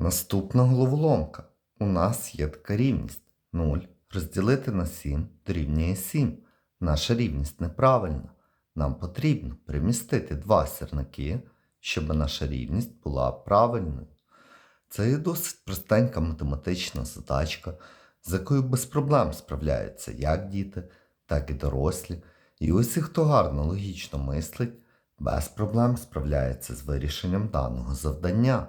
Наступна головоломка. У нас є така рівність 0 розділити на 7 дорівнює 7. Наша рівність неправильна. Нам потрібно примістити два сірники, щоб наша рівність була правильною. Це є досить простенька математична задачка, з якою без проблем справляються як діти, так і дорослі. І усі, хто гарно логічно мислить, без проблем справляється з вирішенням даного завдання.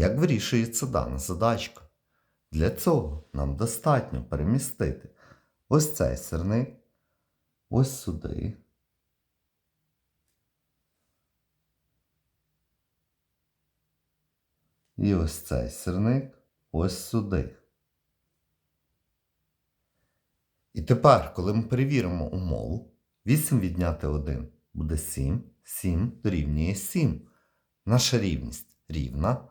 Як вирішується дана задачка? Для цього нам достатньо перемістити ось цей сирник, ось сюди. І ось цей сирник ось сюди. І тепер, коли ми перевіримо умову, 8 відняти 1 буде 7, 7 дорівнює 7. Наша рівність рівна.